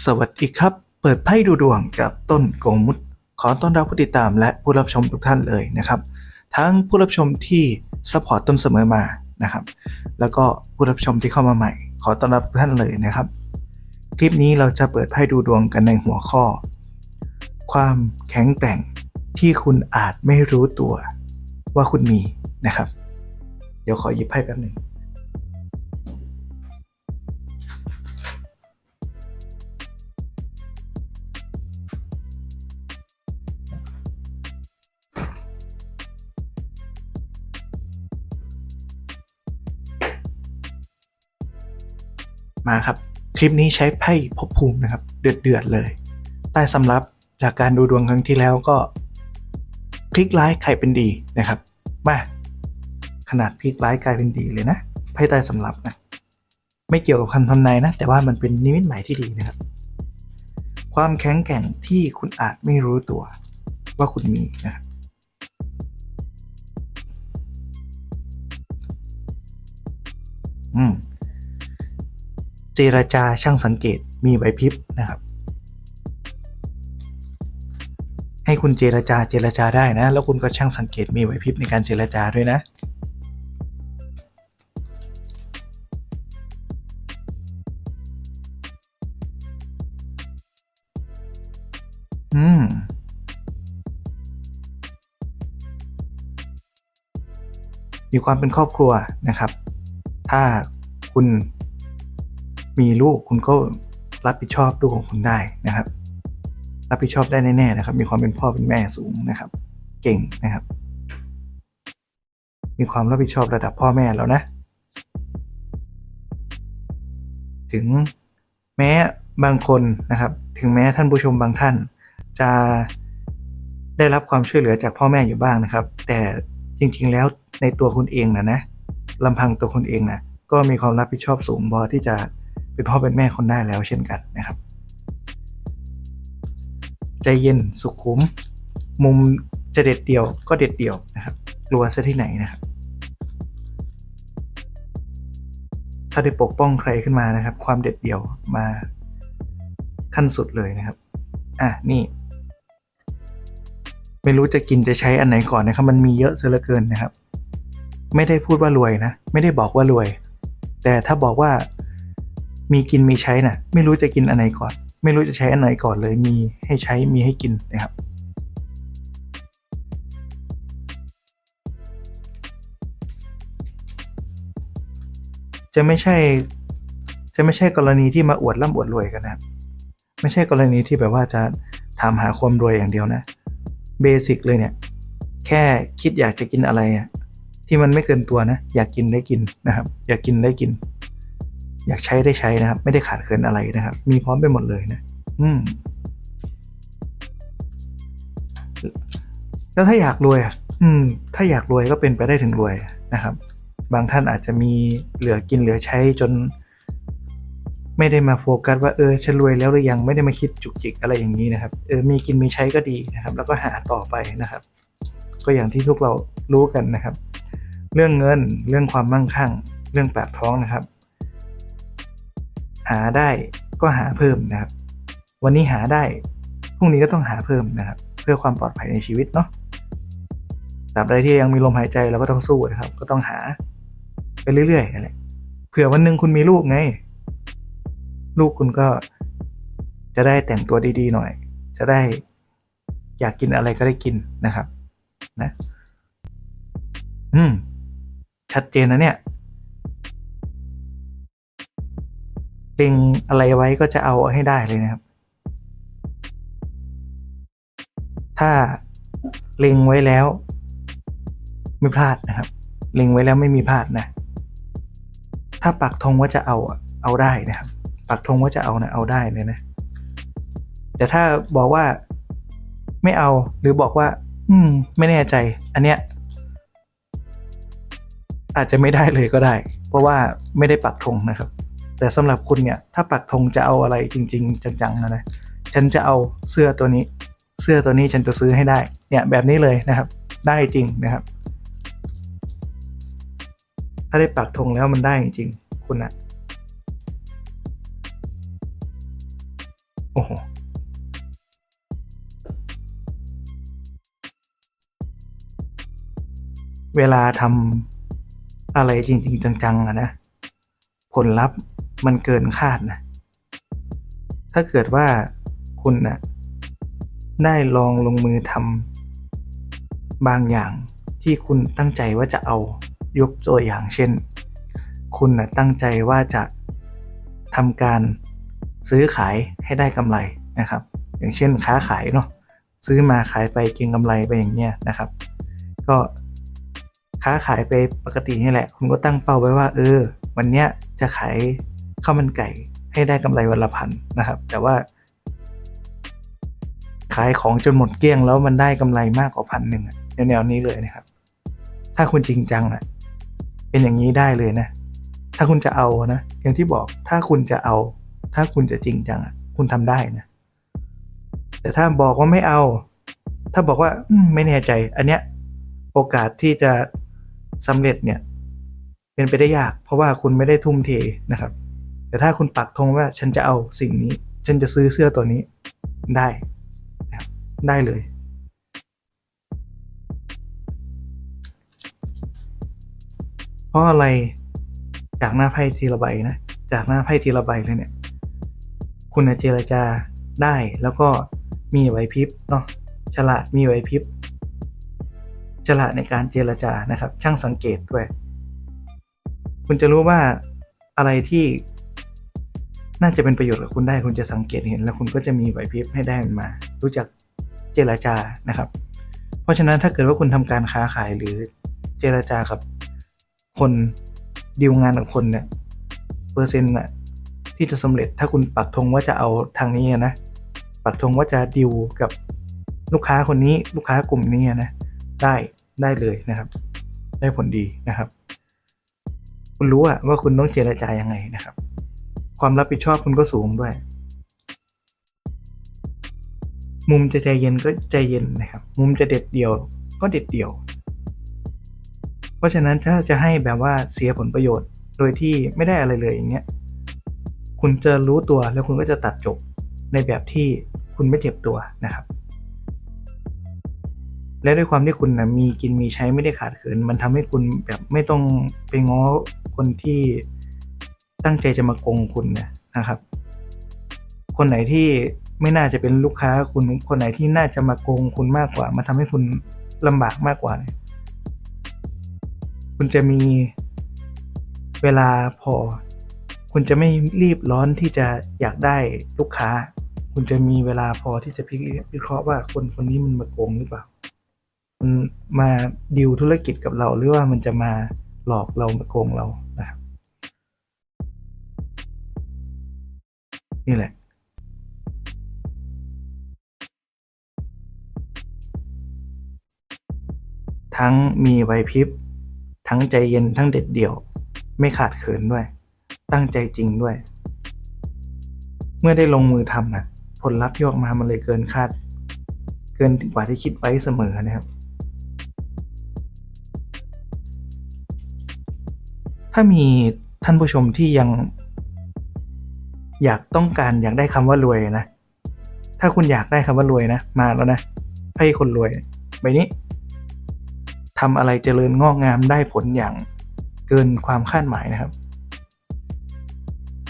สวัสดีครับ เปิดไพ่ดูดวงกับต้นโกมุตขอต้อนรับผู้ติดตามและผู้รับชมทุกท่านเลยนะครับ ทั้งผู้รับชมที่ซัพพอร์ตต้นเสมอมานะครับ แล้วก็ผู้รับชมที่เข้ามาใหม่ ขอต้อนรับทุกท่านเลยนะครับ คลิปนี้เราจะเปิดไพ่ดูดวงกันในหัวข้อ ความแข็งแกร่งที่คุณอาจไม่รู้ตัวว่าคุณมีนะครับ เดี๋ยวขอหยิบไพ่แป๊บหนึ่ง มาครับ คลิปนี้ใช้ไพ่ภพภูมินะครับ เดือดเดือดเลย ใต้สำรับจากการดูดวงครั้งที่แล้วก็ พลิกร้ายใครเป็นดีนะครับ มาขนาดพลิกร้ายกลายเป็นดีเลยนะไพ่ใต้สำรับนะไม่เกี่ยวกับคำทำนายนะ แต่ว่ามันเป็นนิมิตหมายที่ดีนะครับ ความแข็งแกร่งที่คุณอาจไม่รู้ตัวว่าคุณมีนะครับอืม เจรจาช่างสังเกตมีไหวพริบนะครับ ให้คุณเจรจาเจรจาได้นะ แล้วคุณก็ช่างสังเกตมีไหวพริบในการเจรจาด้วยนะอืมมีความเป็นครอบครัวนะครับ ถ้าคุณ มีลูกคุณก็รับผิดชอบลูกของคุณได้นะครับ รับผิดชอบได้แน่ๆนะครับ มีความเป็นพ่อเป็นแม่สูงนะครับ เก่งนะครับ มีความรับผิดชอบระดับพ่อแม่แล้วนะ ถึงแม้บางคนนะครับ ถึงแม้ท่านผู้ชมบางท่าน จะได้รับความช่วยเหลือจากพ่อแม่อยู่บ้างนะครับ แต่จริงๆแล้วในตัวคุณเองนะนะลำพังตัวคุณเองนะก็มีความรับผิดชอบสูงพอที่จะ เป็นพ่อเป็นแม่คนได้แล้วเช่นกันนะครับ ใจเย็นสุขุม มุมจะเด็ดเดี่ยวก็เด็ดเดี่ยวนะครับกลัวซะที่ไหนนะครับ ถ้าได้ปกป้องใครขึ้นมานะครับ ความเด็ดเดี่ยวมาขั้นสุดเลยนะครับ อะนี่ ไม่รู้จะกินจะใช้อันไหนก่อนนะครับ มันมีเยอะเสียเหลือเกินนะครับ ไม่ได้พูดว่ารวยนะ ไม่ได้บอกว่ารวย แต่ถ้าบอกว่า มีกินมีใช้น่ะไม่รู้จะกินอันไหนก่อน ไม่รู้จะใช้อันไหนก่อนเลยมีให้ใช้มีให้กินนะครับจะไม่ใช่ จะไม่ใช่กรณีที่มาอวดร่ำอวดรวยกันนะไม่ใช่กรณีที่แบบว่าจะถามหาความรวยอย่างเดียวนะเบสิกเลยเนี่ย แค่คิดอยากจะกินอะไรอะที่มันไม่เกินตัวนะ อยากกินได้กินนะครับ อยากกินได้กิน อยากใช้ได้ใช้นะครับ ไม่ได้ขาดเคินอะไรนะครับ มีพร้อมไปหมดเลยนะ อืม แล้วถ้าอยากรวยอะ อืม ถ้าอยากรวยก็เป็นไปได้ถึงรวยนะครับ บางท่านอาจจะมีเหลือกินเหลือใช้จน ไม่ได้มาโฟกัสว่าเออฉันรวยแล้วหรือยังไม่ได้มาคิดจุกจิกอะไรอย่างนี้นะครับ เออมีกินมีใช้ก็ดีนะครับ แล้วก็หาต่อไปนะครับ ก็อย่างที่พวกเรารู้กันนะครับ เรื่องเงินเรื่องความมั่งคั่ง เรื่องปากท้องนะครับ หาได้ก็หาเพิ่มนะครับ วันนี้หาได้พรุ่งนี้ก็ต้องหาเพิ่มนะครับ เพื่อความปลอดภัยในชีวิตเนาะตราบใดที่ยังมีลมหายใจเราก็ต้องสู้นะครับ ก็ต้องหาไปเรื่อยๆอะไรเผื่อวันหนึ่งคุณมีลูกไง ลูกคุณก็จะได้แต่งตัวดีๆหน่อย จะได้อยากกินอะไรก็ได้กินนะครับ นะ อืม ชัดเจนนะเนี่ย เล็งอะไรไว้ก็จะเอาให้ได้เลยนะครับ ถ้าเล็งไว้แล้ว ไม่พลาดนะครับ เล็งไว้แล้วไม่มีพลาดนะ ถ้าปักธงว่าจะเอาเอาได้นะครับ ปักธงว่าจะเอานะเอาได้เลยนะ แต่ถ้าบอกว่าไม่เอาหรือบอกว่า อืม ไม่แน่ใจ อันเนี้ย อาจจะไม่ได้เลยก็ได้ เพราะว่าไม่ได้ปักธงนะครับ แต่สำหรับคุณเนี่ยถ้าปักธงจะเอาอะไรจริง ๆ จังๆนะนะฉันจะเอาเสื้อตัวนี้ เสื้อตัวนี้ฉันจะซื้อให้ได้เนี่ยแบบนี้เลยนะครับ ได้จริงนะครับ ถ้าได้ปักธงแล้วมันได้จริงคุณนะโอ้โหเวลาทำอะไรจริง ๆ จังๆอะนะ ผลลัพธ์ มันเกินคาดนะ ถ้าเกิดว่าคุณนะได้ลองลงมือทำบางอย่างที่คุณตั้งใจว่าจะเอายกตัวอย่างเช่น คุณนะตั้งใจว่าจะทำการซื้อขายให้ได้กำไรนะครับ อย่างเช่นค้าขายเนาะซื้อมาขายไปเก็งกำไรไปอย่างเงี้ยนะครับ ก็ค้าขายไปปกตินี่แหละ คุณก็ตั้งเป้าไว้ว่า เออ วันเนี้ยจะขาย ข้าวมันไก่ให้ได้กำไรวันละพันนะครับ แต่ว่า ขายของจนหมดเกลี้ยงแล้วมันได้กำไรมากกว่าพันหนึ่งแนวนี้เลยนะครับ ถ้าคุณจริงจังอะเป็นอย่างนี้ได้เลยนะ ถ้าคุณจะเอานะ อย่างที่บอกถ้าคุณจะเอา ถ้าคุณจะจริงจังอะคุณทำได้นะ แต่ถ้าบอกว่าไม่เอา ถ้าบอกว่าไม่แน่ใจ อันเนี้ยโอกาสที่จะสำเร็จเนี่ย เป็นไปได้ยาก เพราะว่าคุณไม่ได้ทุ่มเทนะครับ แต่ถ้าคุณปักธงว่าฉันจะเอาสิ่งนี้ ฉันจะซื้อเสื้อตัวนี้ได้นะครับได้เลย เพราะอะไรจากหน้าไพ่ทีละใบนะ จากหน้าไพ่ทีละใบเลยเนี่ย คุณเจรจาได้แล้วก็มีไหวพริบเนาะฉลาดมีไหวพริบฉลาดในการเจรจานะครับ ช่างสังเกตด้วย คุณจะรู้ว่าอะไรที่ น่าจะเป็นประโยชน์กับคุณได้คุณจะสังเกตเห็น แล้วคุณก็จะมีไหวพริบให้ได้มันมารู้จักเจรจานะครับ เพราะฉะนั้นถ้าเกิดว่าคุณทำการค้าขายหรือเจรจากับคนดีลงานกับคนเนี่ยเปอร์เซ็นต์น่ะที่จะสำเร็จถ้าคุณปักธงว่าจะเอาทางนี้นะปักธงว่าจะดีลกับลูกค้าคนนี้ลูกค้ากลุ่มนี้นะได้ได้เลยนะครับ ได้ผลดีนะครับ คุณรู้อะว่าคุณต้องเจรจายังไงนะครับ ความรับผิดชอบคุณก็สูงด้วย มุมจะใจเย็นก็ใจเย็นนะครับ มุมจะเด็ดเดี่ยวก็เด็ดเดี่ยว เพราะฉะนั้นถ้าจะให้แบบว่าเสียผลประโยชน์ โดยที่ไม่ได้อะไรเลยอย่างเงี้ย คุณจะรู้ตัวแล้วคุณก็จะตัดจบในแบบที่คุณไม่เจ็บตัวนะครับ และด้วยความที่คุณนะมีกินมีใช้ไม่ได้ขาดเขิน มันทำให้คุณแบบไม่ต้องไปง้อคนที่ ตั้งใจจะมาโกงคุณนะนะครับ คนไหนที่ไม่น่าจะเป็นลูกค้าคุณคนไหนที่น่าจะมาโกงคุณมากกว่า มาทำให้คุณลำบากมากกว่า คุณจะมีเวลาพอ คุณจะไม่รีบร้อนที่จะอยากได้ลูกค้า คุณจะมีเวลาพอที่จะพิวิเคราะห์ว่าคนคนนี้มันมาโกงหรือเปล่า มันมาดิวธุรกิจกับเราหรือว่ามันจะมาหลอกเรามาโกงเรานะครับ นี่แหละ ทั้งมีไหวพริบ ทั้งใจเย็นทั้งเด็ดเดี่ยว ไม่ขาดเขินด้วย ตั้งใจจริงด้วย เมื่อได้ลงมือทำนะผลลัพธ์ที่ออกมามันเลยเกินคาด เกินกว่าที่คิดไว้เสมอนะครับถ้ามีท่านผู้ชมที่ยัง อยากต้องการอยากได้คำว่ารวยนะ ถ้าคุณอยากได้คำว่ารวยนะ มาแล้วนะให้คนรวยใบนี้ทำอะไรเจริญงอกงามได้ผลอย่างเกินความคาดหมายนะครับ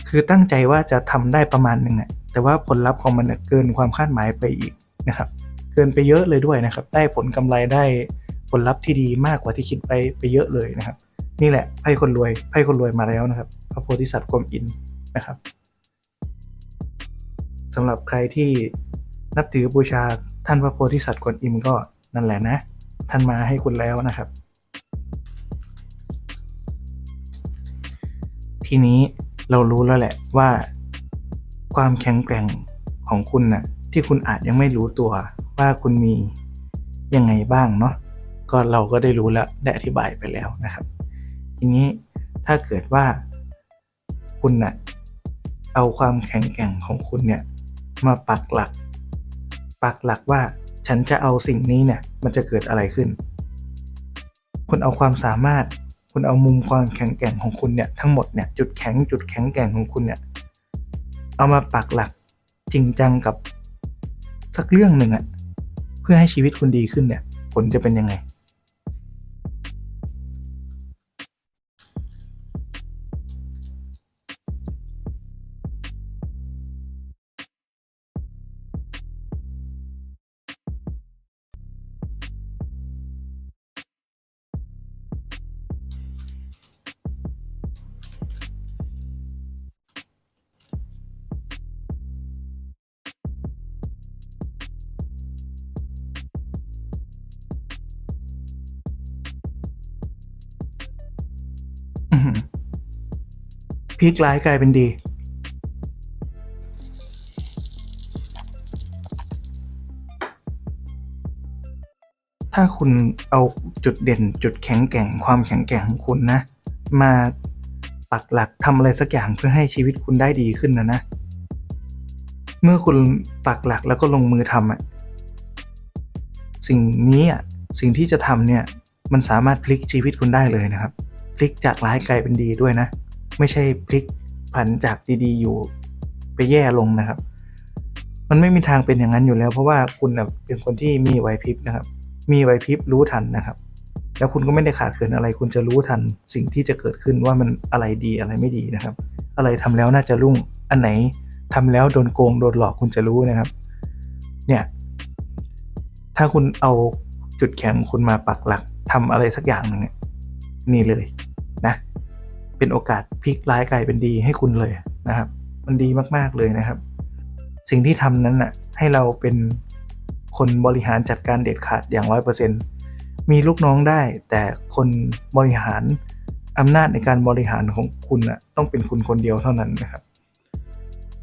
คือตั้งใจว่าจะทำได้ประมาณหนึ่งอะแต่ว่าผลลัพธ์ของมันเกินความคาดหมายไปอีกนะครับ เกินไปเยอะเลยด้วยนะครับ ได้ผลกำไรได้ผลลัพธ์ที่ดีมากกว่าที่คิดไปไปเยอะเลยนะครับ นี่แหละไพ่คนรวยไพ่คนรวยมาแล้วนะครับ พระโพธิสัตว์กรมอินนะครับ สำหรับใครที่นับถือบูชาท่านพระโพธิสัตว์กวนอิมก็นั่นแหละนะ ท่านมาให้คุณแล้วนะครับ ทีนี้เรารู้แล้วแหละว่า ความแข็งแกร่งของคุณนะ่ะที่คุณอาจยังไม่รู้ตัวว่าคุณมียังไงบ้างเนาะก็เราก็ได้รู้แล้วได้อธิบายไปแล้วนะครับ ทีนี้ถ้าเกิดว่าคุณนะ่ะเอาความแข็งแกร่งของคุณเนี่ย มาปักหลัก ปักหลักว่าฉันจะเอาสิ่งนี้เนี่ย มันจะเกิดอะไรขึ้น คุณเอาความสามารถ คุณเอามุมความแข็งแกร่งของคุณเนี่ยทั้งหมดเนี่ยจุดแข็งจุดแข็งแกร่งของคุณเนี่ย เอามาปักหลักจริงจังกับสักเรื่องหนึ่งอะเพื่อให้ชีวิตคุณดีขึ้นเนี่ย ผลจะเป็นยังไง พลิกร้ายกลายเป็นดี ถ้าคุณเอาจุดเด่นจุดแข็งแกร่งความแข็งแกร่งของคุณนะ มาปักหลักทำอะไรสักอย่างเพื่อให้ชีวิตคุณได้ดีขึ้นนะนะ เมื่อคุณปักหลักแล้วก็ลงมือทำอะสิ่งนี้อะสิ่งที่จะทำเนี่ยมันสามารถพลิกชีวิตคุณได้เลยนะครับ พลิกจากร้ายกลายเป็นดีด้วยนะ ไม่ใช่พลิกผันจากดี ๆ อยู่ไปแย่ลงนะครับ มันไม่มีทางเป็นอย่างนั้นอยู่แล้ว เพราะว่าคุณเป็นคนที่มีไหวพริบนะครับ มีไหวพริบรู้ทันนะครับ แล้วคุณก็ไม่ได้ขาดเขินอะไร คุณจะรู้ทันสิ่งที่จะเกิดขึ้นว่ามันอะไรดีอะไรไม่ดีนะครับ อะไรทำแล้วน่าจะรุ่งอันไหนทำแล้วโดนโกงโดนหลอกคุณจะรู้นะครับ เนี่ย ถ้าคุณเอาจุดแข็งคุณมาปักหลักทำอะไรสักอย่างหนึ่งเนี่ยนี่เลย เป็นโอกาสพลิกร้ายกลายเป็นดีให้คุณเลยนะครับ มันดีมากๆเลยนะครับ สิ่งที่ทำนั้นน่ะให้เราเป็นคนบริหารจัดการเด็ดขาดอย่างร้อยเปอร์เซ็นมีลูกน้องได้ แต่คนบริหารอำนาจในการบริหารของคุณน่ะต้องเป็นคุณคนเดียวเท่านั้นนะครับ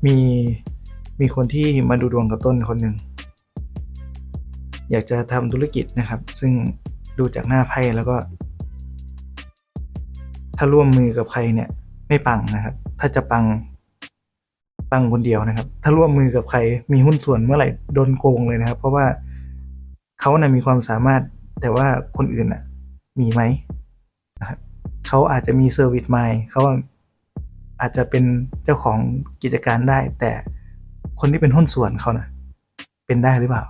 มีมีคนที่มาดูดวงกับต้นคนหนึ่งอยากจะทำธุรกิจนะครับ ซึ่งดูจากหน้าไพ่แล้วก็ ถ้าร่วมมือกับใครเนี่ย ไม่ปังนะครับ ถ้าจะปังปังคนเดียวนะครับ ถ้าร่วมมือกับใครมีหุ้นส่วนเมื่อไหร่โดนโกงเลยนะครับ เพราะว่าเขานะ่ะมีความสามารถแต่ว่าคนอื่นน่ะ มีไหมนะครับเขาอาจจะมีเซอร์วิสไมล์เขาอาจจะเป็นเจ้าของกิจการได้ แต่คนที่เป็นหุ้นส่วนเขานะเป็นได้หรือเปล่า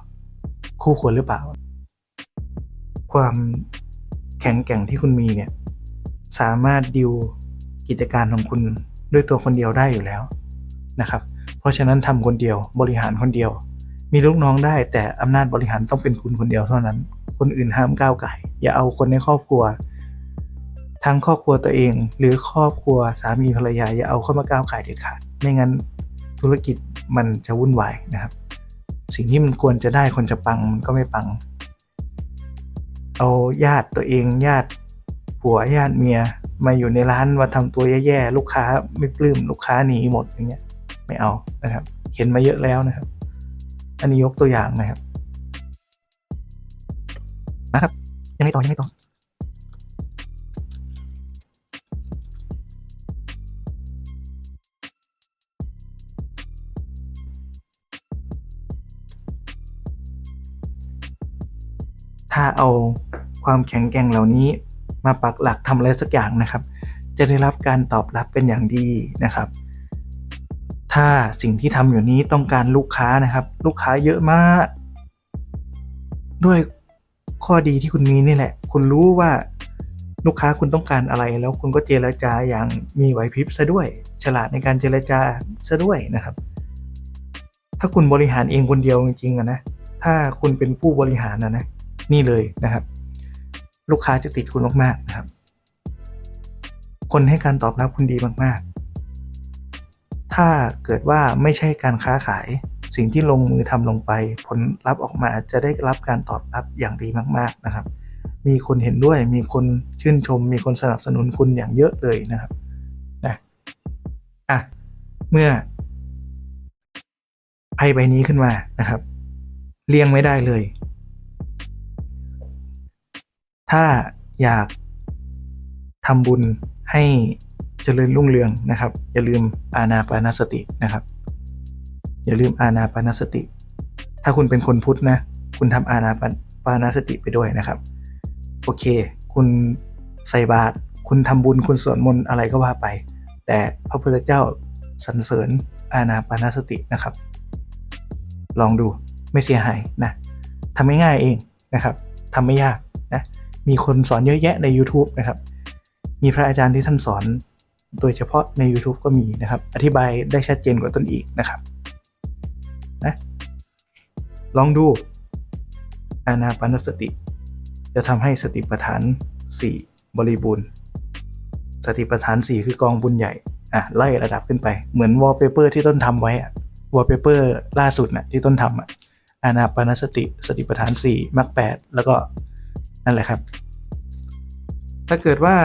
คู่ควรหรือเปล่า ความแข็งแกร่งที่คุณมีเนี่ย สามารถดิวกิจการของคุณด้วยตัวคนเดียวได้อยู่แล้วนะครับ เพราะฉะนั้นทำคนเดียวบริหารคนเดียว มีลูกน้องได้แต่อำนาจบริหารต้องเป็นคุณคนเดียวเท่านั้น คนอื่นห้ามก้าวไก่อย่าเอาคนในครอบครัว ทั้งครอบครัวตัวเอง หรือครอบครัวสามีภรรยาอย่าเอาเข้ามาก้าวไก่เด็ดขาดไม่งั้นธุรกิจมันจะวุ่นวายนะครับ สิ่งที่มันควรจะได้คนจะปังมันก็ไม่ปัง เอาญาติตัวเองญาติ ผัวญาติเมียมาอยู่ในร้านมาทำตัวแย่ๆลูกค้าไม่ปลื้มลูกค้าหนีหมดอย่างเงี้ยไม่เอานะครับ เห็นมาเยอะแล้วนะครับ อันนี้ยกตัวอย่างนะครับนะครับยังไงต่อยังไงต่อถ้าเอาความแข็งแกร่งเหล่านี้ มาปักหลักทำอะไรสักอย่างนะครับ จะได้รับการตอบรับเป็นอย่างดีนะครับ ถ้าสิ่งที่ทำอยู่นี้ต้องการลูกค้านะครับ ลูกค้าเยอะมาก ด้วยข้อดีที่คุณมีนี่แหละ คุณรู้ว่าลูกค้าคุณต้องการอะไรแล้วคุณก็เจรจาอย่างมีไหวพริบซะด้วย ฉลาดในการเจรจาซะด้วยนะครับ ถ้าคุณบริหารเองคนเดียวจริงๆนะถ้าคุณเป็นผู้บริหารนะนะนี่เลยนะครับ ลูกค้าจะติดคุณมากๆนะครับ คนให้การตอบรับคุณดีมากๆ ถ้าเกิดว่าไม่ใช่การค้าขาย สิ่งที่ลงมือทำลงไป ผลลัพธ์ออกมาจะได้รับการตอบรับอย่างดีมาก ๆนะครับ มีคนเห็นด้วย มีคนชื่นชม มีคนสนับสนุนคุณอย่างเยอะเลยนะครับนะอะเมื่อไพ่ใบนี้ขึ้นมานะครับ เลี่ยงไม่ได้เลย ถ้าอยากทำบุญให้เจริญรุ่งเรืองนะครับ อย่าลืมอาณาปานสตินะครับ อย่าลืมอาณาปานสติ ถ้าคุณเป็นคนพุทธนะ คุณทำอาณาปานสติไปด้วยนะครับ โอเค คุณใส่บาตรคุณทำบุญคุณสวดมนต์อะไรก็ว่าไป แต่พระพุทธเจ้าสรรเสริญอาณาปานสตินะครับ ลองดูไม่เสียหายนะทำง่ายๆเองนะครับทำไม่ยาก มีคนสอนเยอะแยะใน YouTube นะครับ มีพระอาจารย์ที่ท่านสอน โดยเฉพาะใน YouTube ก็มีนะครับ อธิบายได้ชัดเจนกว่าตนอีกนะครับนะลองดูอานาปานสติ จะทำให้สติปัฏฐาน 4 บริบูรณ์ สติปัฏฐาน 4 คือกองบุญใหญ่อะไล่ระดับขึ้นไปเหมือนวอลเปเปอร์ที่ต้นทำไว้อะวอลเปเปอร์ล่าสุดนะ่ะที่ต้นทำอะอานาปานสติ สติปัฏฐาน 4มรรค8แล้วก็ นั่นแหละครับ ถ้าเกิดว่า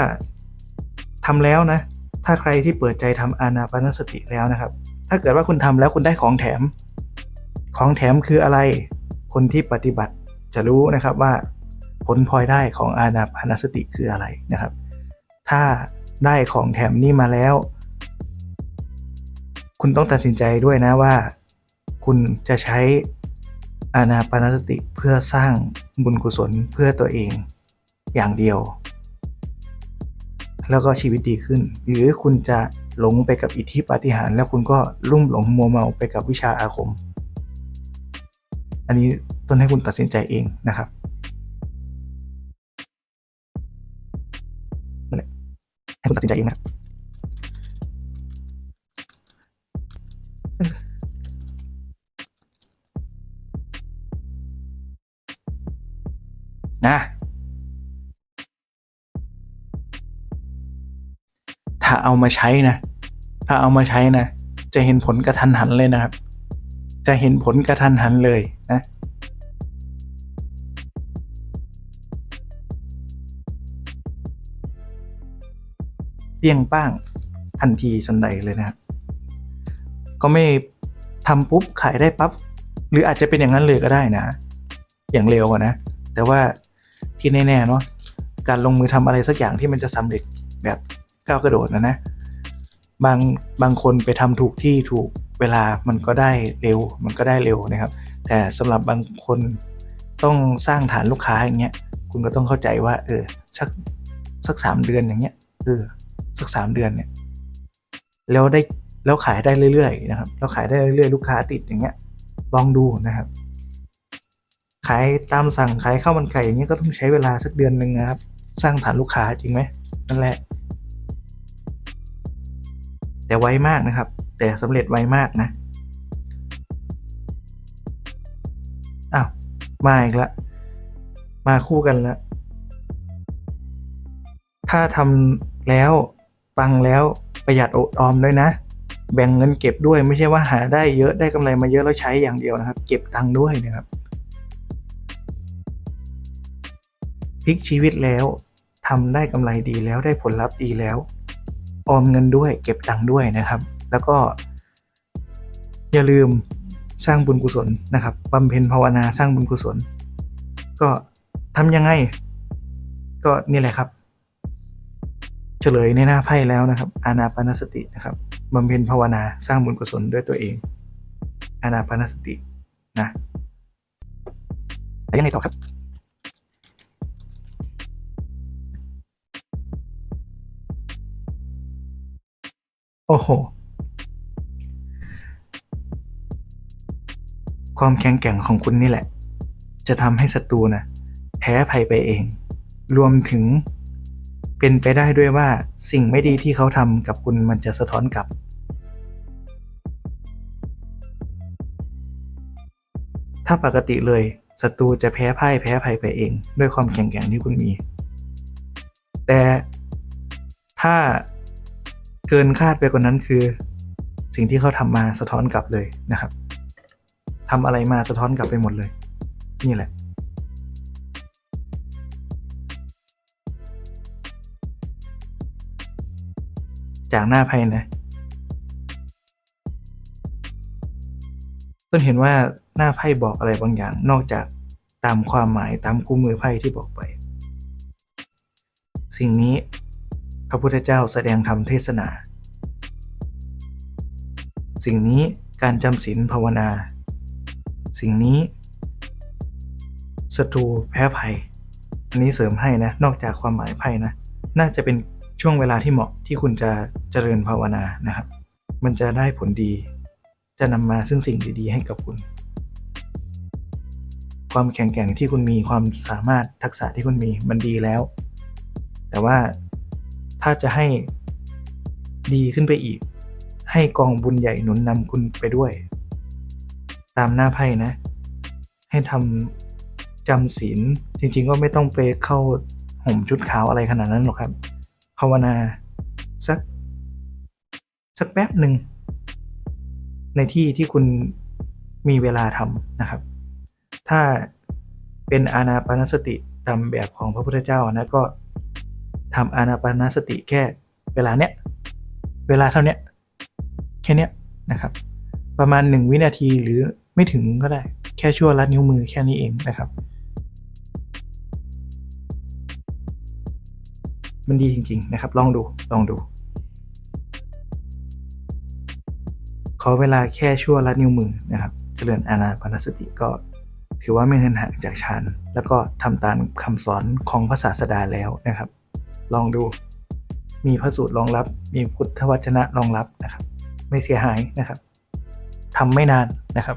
ทำแล้วนะ ถ้าใครที่เปิดใจทำอานาปานสติแล้วนะครับ ถ้าเกิดว่าคุณทำแล้วคุณได้ของแถม ของแถมคืออะไร คนที่ปฏิบัติจะรู้นะครับว่าผลพลอยได้ของอานาปานสติคืออะไรนะครับ ถ้าได้ของแถมนี้มาแล้ว คุณต้องตัดสินใจด้วยนะว่า คุณจะใช้ อานาปานสติเพื่อสร้างบุญกุศลเพื่อตัวเองอย่างเดียว แล้วก็ชีวิตดีขึ้น หรือคุณจะหลงไปกับอิทธิปาฏิหาริย์แล้วคุณก็ลุ่มหลงมัวเมาไปกับวิชาอาคม อันนี้ต้นให้คุณตัดสินใจเองนะครับให้คุณตัดสินใจเองนะ นะถ้าเอามาใช้นะ ถ้าเอามาใช้นะ จะเห็นผลกระทันหันเลยนะครับ จะเห็นผลกระทันหันเลยนะ เปี้ยงป้างทันทีทันใดเลยนะครับ ก็ไม่ทำปุ๊บขายได้ปับ๊บ หรืออาจจะเป็นอย่างนั้นเลยก็ได้นะ อย่างเร็วนะ แต่ว่า ที่แน่ๆเนาะการลงมือทำอะไรสักอย่างที่มันจะสำเร็จแบบก้าวกระโดดนะนะบางบางคนไปทำถูกที่ถูกเวลามันก็ได้เร็ว มันก็ได้เร็วนะครับ แต่สำหรับบางคนต้องสร้างฐานลูกค้าอย่างเงี้ยคุณก็ต้องเข้าใจว่า เออสักสักสามเดือนอย่างเงี้ยเออสักสามเดือนเนี่ยแล้วได้แล้วขายได้เรื่อยๆนะครับแล้วขายได้เรื่อยๆลูกค้าติดอย่างเงี้ยลองดูนะครับ ขายตามสั่งขายข้าวมันไก่อย่างเงี้ยก็ต้องใช้เวลาสักเดือนหนึ่งนะครับ สร้างฐานลูกค้าจริงไหมนั่นแหละ แต่ไวมากนะครับ แต่สำเร็จไวมากนะอ้าวมาอีกละมาคู่กันละถ้าทำแล้วปังแล้วประหยัดอดออมด้วยนะ แบ่งเงินเก็บด้วยไม่ใช่ว่าหาได้เยอะได้กำไรมาเยอะแล้วใช้อย่างเดียวนะครับ เก็บตังค์ด้วยนะครับ พลิกชีวิตแล้วทำได้กำไรดีแล้วได้ผลลัพธ์ดีแล้ว ออมเงินด้วยเก็บตังค์ด้วยนะครับ แล้วก็ อย่าลืมสร้างบุญกุศลนะครับบำเพ็ญภาวนาสร้างบุญกุศล ก็ทำยังไง ก็นี่แหละครับ เฉลยในหน้าไพ่แล้วนะครับ อานาปานสตินะครับบำเพ็ญภาวนาสร้างบุญกุศลด้วยตัวเอง อานาปานสตินะแล้วยังไงต่อครับ โอ้โห ความแข็งแกร่งของคุณนี่แหละ จะทำให้ศัตรูนะแพ้ภัยไปเอง รวมถึงเป็นไปได้ด้วยว่าสิ่งไม่ดีที่เขาทำกับคุณมันจะสะท้อนกลับ ถ้าปกติเลยศัตรูจะแพ้พ่ายแพ้ภัยไปเอง ด้วยความแข็งแกร่งที่คุณมี แต่ถ้า กินคาดไปกว่านั้นคือ สิ่งที่เขาทำมาสะท้อนกลับเลยนะครับทำอะไรมาสะท้อนกลับไปหมดเลย นี่แหละ จากหน้าไพ่นะต้นเห็นว่าหน้าไพ่บอกอะไรบางอย่าง นอกจากตามความหมายตามคู่มือไพ่ที่บอกไป สิ่งนี้ พระพุทธเจ้าแสดงธรรมเทศนา สิ่งนี้การจำศีลภาวนา สิ่งนี้ศัตรูแพ้ภัย อันนี้เสริมให้นะ นอกจากความหมายไพ่นะ น่าจะเป็นช่วงเวลาที่เหมาะที่คุณจะเจริญภาวนานะครับ มันจะได้ผลดี จะนำมาซึ่งสิ่งดีๆ ให้กับคุณ ความแข็งแกร่งที่คุณมีความสามารถทักษะที่คุณมีมันดีแล้ว แต่ว่า ถ้าจะให้ดีขึ้นไปอีก ให้กองบุญใหญ่หนุนนำคุณไปด้วย ตามหน้าไพ่นะ ให้ทำจำศีลจริง ๆ ก็ไม่ต้องไปเข้าห่มชุดขาวอะไรขนาดนั้นหรอกครับ ภาวนาสักสักแป๊บหนึ่ง ในที่ที่คุณมีเวลาทำนะครับ ถ้าเป็นอานาปานสติตามแบบของพระพุทธเจ้านะก็ ทำอานาปานสติแค่เวลาเนี้ย เวลาเท่าเนี้ย แค่เนี้ยนะครับ ประมาณหนึ่งวินาทีหรือไม่ถึงก็ได้ แค่ชั่วลัดนิ้วมือแค่นี้เองนะครับ มันดีจริง ๆ นะครับ ลองดู ลองดู ขอเวลาแค่ชั่วลัดนิ้วมือนะครับ เจริญอานาปานสติก็ถือว่าไม่เหินห่างจากฌานแล้วก็ทำตามคำสอนของพระศาสดาแล้วนะครับ ลองดู มีพระสูตรรองรับ มีพุทธวจนะรองรับนะครับ ไม่เสียหายนะครับทำไม่นานนะครับ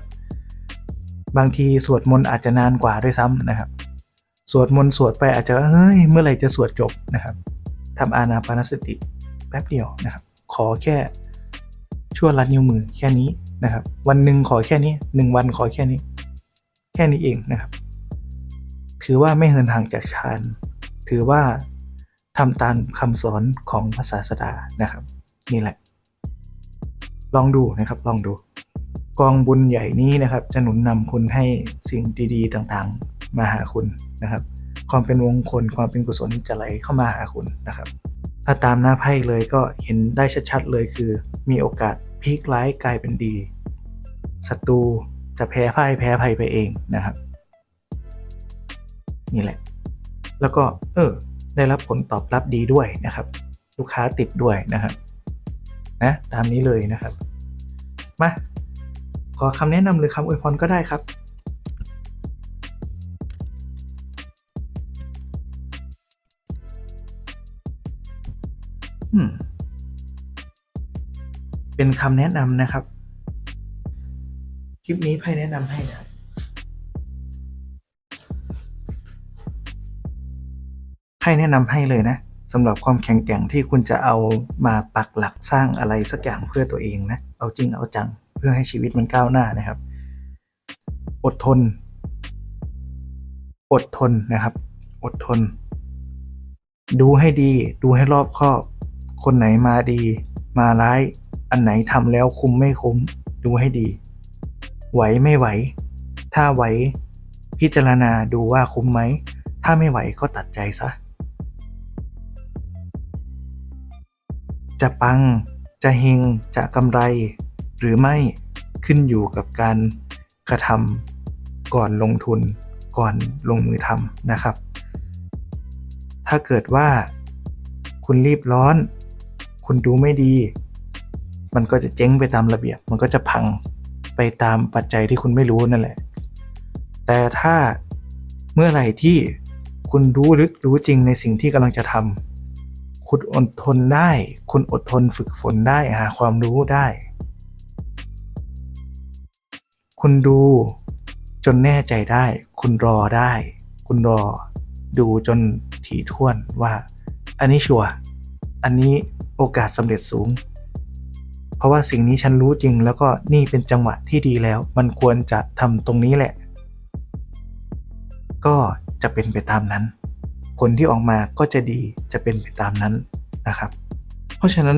บางทีสวดมนต์อาจจะนานกว่าด้วยซ้ำนะครับ สวดมนต์สวดไปอาจจะเฮ้ยเมื่อไหร่จะสวดจบนะครับทำอานาปานสติแป๊บเดียวนะครับ ขอแค่ชั่วลัดนิ้วมือแค่นี้นะครับ วันหนึ่งขอแค่นี้หนึ่งวันขอแค่นี้ แค่นี้เองนะครับ ถือว่าไม่เหินห่างจากฌาน ถือว่า ทำตามคำสอนของพระศาสดานะครับ นี่แหละ ลองดูนะครับลองดู กองบุญใหญ่นี้นะครับ จะหนุนนำคุณให้สิ่งดีๆ ต่างๆ มาหาคุณนะครับ ความเป็นมงคลความเป็นกุศลจะไหลเข้ามาหาคุณนะครับ ถ้าตามหน้าไพ่เลยก็เห็นได้ชัดๆเลยคือ มีโอกาสพลิกร้ายกลายเป็นดีศัตรูจะแพ้พ่ายแพ้ภัยไปเองนะครับ นี่แหละ แล้วก็ เออ ได้รับผลตอบรับดีด้วยนะครับ ลูกค้าติดด้วยนะครับนะตามนี้เลยนะครับ มาขอคำแนะนำหรือคำอวยพรก็ได้ครับเป็นคำแนะนำนะครับ คลิปนี้ไพ่แนะนำให้นะ ไพ่แนะนำให้เลยนะสำหรับความแข็งแกร่งที่คุณจะเอามาปักหลักสร้างอะไรสักอย่างเพื่อตัวเองนะ เอาจริงเอาจังเพื่อให้ชีวิตมันก้าวหน้านะครับ อดทน อดทนนะครับ อดทน ดูให้ดี ดูให้รอบคอบ คนไหนมาดี มาร้าย อันไหนทำแล้วคุ้มไม่คุ้ม ดูให้ดี ไหวไม่ไหว ถ้าไหว พิจารณาดูว่าคุ้มไหม ถ้าไม่ไหวก็ตัดใจซะ จะปัง จะเฮง จะกำไร หรือไม่ขึ้นอยู่กับการกระทำก่อนลงทุน ก่อนลงมือทำนะครับ ถ้าเกิดว่าคุณรีบร้อน คุณดูไม่ดี มันก็จะเจ๊งไปตามระเบียบ มันก็จะพังไปตามปัจจัยที่คุณไม่รู้นั่นแหละ แต่ถ้าเมื่อไหร่ที่คุณรู้ลึกรู้จริงในสิ่งที่กำลังจะทำ คุณอดทนได้ คุณอดทนฝึกฝนได้หาความรู้ได้ คุณดูจนแน่ใจได้ คุณรอได้ คุณรอ ดูจนถี่ถ้วนว่า อันนี้ชัวร์อันนี้โอกาสสำเร็จสูง เพราะว่าสิ่งนี้ฉันรู้จริง แล้วก็นี่เป็นจังหวะที่ดีแล้ว มันควรจะทำตรงนี้แหละ ก็จะเป็นไปตามนั้น ผลที่ออกมาก็จะดีจะเป็นไปตามนั้นนะครับ เพราะฉะนั้น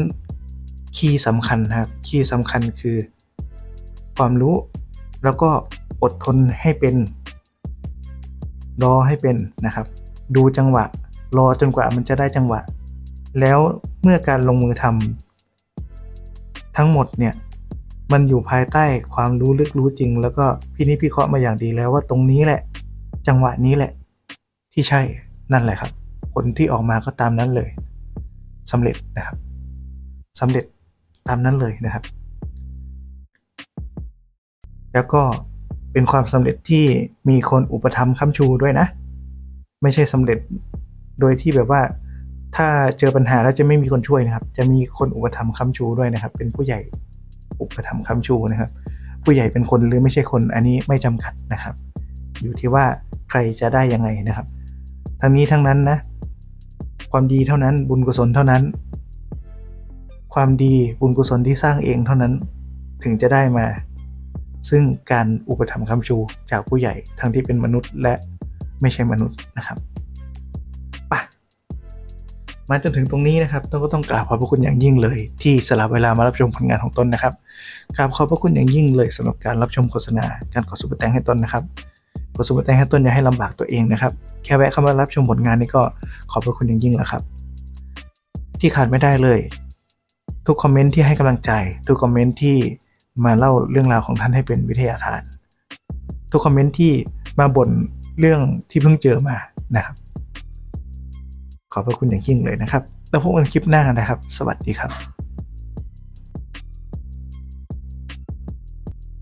คีย์สำคัญครับคีย์สำคัญคือ ความรู้แล้วก็อดทนให้เป็น รอให้เป็นนะครับ ดูจังหวะ รอจนกว่ามันจะได้จังหวะ แล้วเมื่อการลงมือทำทั้งหมดเนี่ยมันอยู่ภายใต้ความรู้ลึกรู้จริง แล้วก็พินิพิเคราะห์มาอย่างดีแล้วว่าตรงนี้แหละ จังหวะนี้แหละ ที่ใช่ นั่นแหละครับ ผลที่ออกมาก็ตามนั้นเลยสำเร็จนะครับสำเร็จตามนั้นเลยนะครับ แล้วก็เป็นความสำเร็จที่มีคนอุปถัมภ์ค้ำชูด้วยนะ ไม่ใช่สำเร็จโดยที่แบบว่าถ้าเจอปัญหาแล้วจะไม่มีคนช่วยนะครับ จะมีคนอุปถัมภ์ค้ำชูด้วยนะครับ เป็นผู้ใหญ่อุปถัมภ์ค้ำชูนะครับ ผู้ใหญ่เป็นคนหรือไม่ใช่คนอันนี้ไม่จำกัดนะครับ อยู่ที่ว่าใครจะได้ยังไงนะครับ ทั้งนี้ทั้งนั้นนะ ความดีเท่านั้นบุญกุศลเท่านั้น ความดีบุญกุศลที่สร้างเองเท่านั้นถึงจะได้มา ซึ่งการอุปถัมภ์คำชูจากผู้ใหญ่ทั้งที่เป็นมนุษย์และไม่ใช่มนุษย์นะครับปะมาจนถึงตรงนี้นะครับ ต้องก็ต้องกราบขอบพระคุณอย่างยิ่งเลย ที่สละเวลามารับชมผลงานของตนนะครับกราบขอบพระคุณอย่างยิ่งเลยสำหรับการรับชมโฆษณาการกดซุปเปอร์แตงให้ตนนะครับ ดซุปเปอร์แตงให้ต้นอย่าให้ลำบากตัวเองนะครับ แค่แวะเข้ามารับชมผลงานนี่ก็ขอบพระคุณอย่างยิ่งแล้วครับ ที่ขาดไม่ได้เลย ทุกคอมเมนต์ที่ให้กำลังใจ ทุกคอมเมนต์ที่มาเล่าเรื่องราวของท่านให้เป็นวิทยาทาน ทุกคอมเมนต์ที่มาบ่นเรื่องที่เพิ่งเจอมานะครับ ขอบพระคุณอย่างยิ่งเลยนะครับ แล้วพบกันคลิปหน้านะครับ สวัสดีครับ